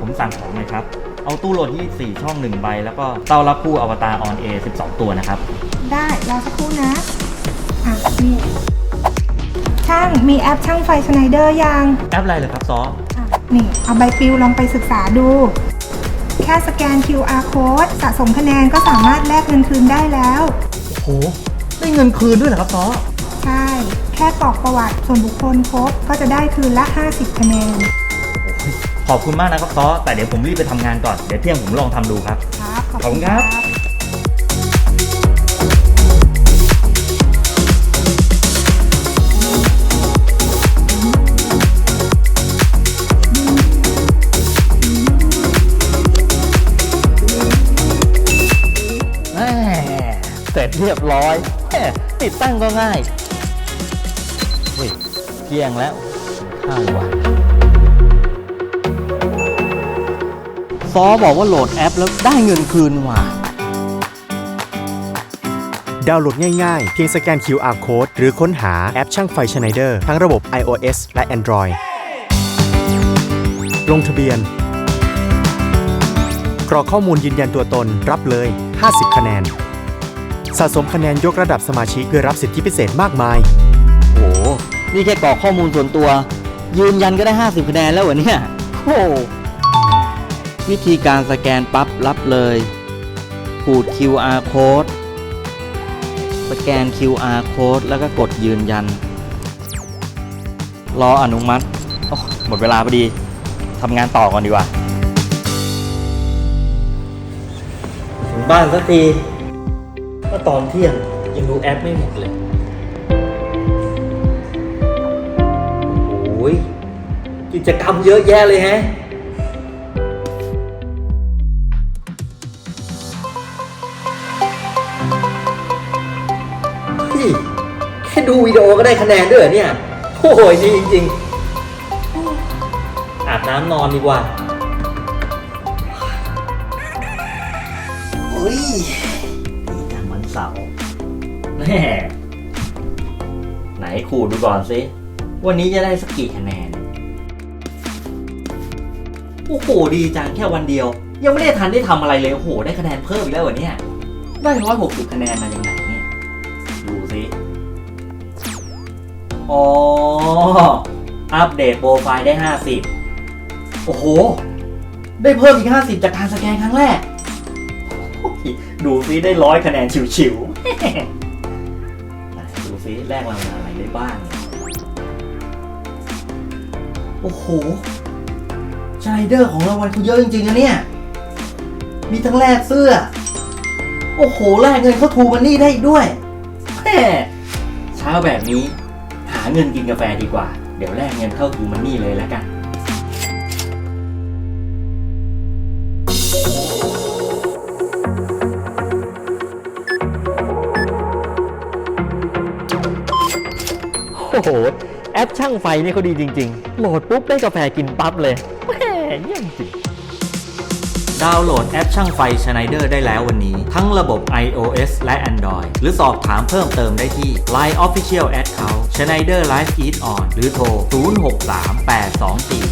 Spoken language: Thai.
ผมสั่งของหน่อยครับ เอาตู้โหลดที่4ช่อง 1 ใบ แล้วก็เต้ารับคู่อวตารออนเอ12 ตัวนะครับ ได้รอสักครู่นะ อะนี่ช่างมีแอปช่างไฟสไนเดอร์ยังแอปอะไรเหรอครับซออะนี่เอาใบปลิวลองไปศึกษาดู แค่สแกน QR code สะสมคะแนนก็สามารถแลกเงินคืนได้แล้วโอ้โหได้เงินคืนด้วยเหรอครับซอใช่ แค่กรอกประวัติส่วนบุคคลครบก็จะได้คืนละ 50 คะแนน ขอบคุณมากนะครับซอแต่เดี๋ยวผมรีบไปทำงานก่อน เดี๋ยวเที่ยงผมลองทำดูครับ ครับขอบคุณครับ แม่เสร็จเรียบร้อยแม่ติดตั้งก็ง่าย เฮ้ยเที่ยงแล้วข้าวดีกว่า ซอบอกว่าโหลดแอปแล้วได้เงินคืนว่ะดาวน์โหลดง่ายๆ เพียงสแกน QR Code หรือค้นหาแอปช่างไฟ Schneider ทั้งระบบ iOS และ Android ลงทะเบียน กรอกข้อมูลยืนยันตัวตนรับเลย 50 คะแนน สะสมคะแนนยกระดับสมาชิกเพื่อรับสิทธิพิเศษมากมายโหนี่แค่กรอกข้อมูลส่วนตัว ยืนยันก็ได้ 50 คะแนนแล้วเหรอเนี่ย โอ้ วิธีการสแกนปั๊บรับเลยขูด QR code สแกน QR code แล้วก็กดยืนยัน รออนุมัติโอ้หมดเวลาพอดีทำงานต่อก่อนดีกว่า ถึงบ้านสักทีก็ตอนเที่ยงยังดูแอปไม่หมดเลยโอ้ยกิจกรรมเยอะแยะเลยแฮะ ยแค่ดูวิดีโอก็ได้คะแนนด้วยเหรอเนี่ย โอ้ยนี่จริงๆ อาบน้ำนอนดีกว่าเฮ้ยดีจังวันเสาร์แม่ไหนขูดดูก่อนสิ วันนี้จะได้สักกี่คะแนน โอ้โหดีจังแค่วันเดียว ยังไม่ได้ทันได้ทำอะไรเลย โอ้โห ได้คะแนนเพิ่มอีกแล้วเหรอเนี่ย ได้ร้อยหกสิบคะแนนมาอย่างไห อ๋อ อัปเดตโปรไฟล์ได้ 50 โอ้โห ได้เพิ่มอีก 50 จากการสแกนครั้งแรก ดูซิได้ร้อยคะแนนชิวๆ ดูซิแลกรางวัลอะไรได้บ้าง โอ้โหชไนเดอร์ของรางวัลคุณเยอะจริงๆนะเนี่ย มีทั้งแลกเสื้อ โอ้โห แลกเงินเข้าทูมันนี่ได้อีกด้วยแม่เช้าแบบนี้ เงินกินกาแฟดีกว่า เดี๋ยวแลกเงินเข้าทูมันนี่เลยแล้วกัน โอ้โห แอปช่างไฟนี่เขาดีจริง ๆ โหลดปุ๊บได้กาแฟกินปั๊บเลยแหมเยี่ยมจริง ดาวน์โหลดแอปช่างไฟ Schneider ได้แล้ววันนี้ ทั้งระบบ iOS และ Android หรือสอบถามเพิ่มเติมได้ที่ Line Official Account Schneider Live Eat On หรือโทร 0638248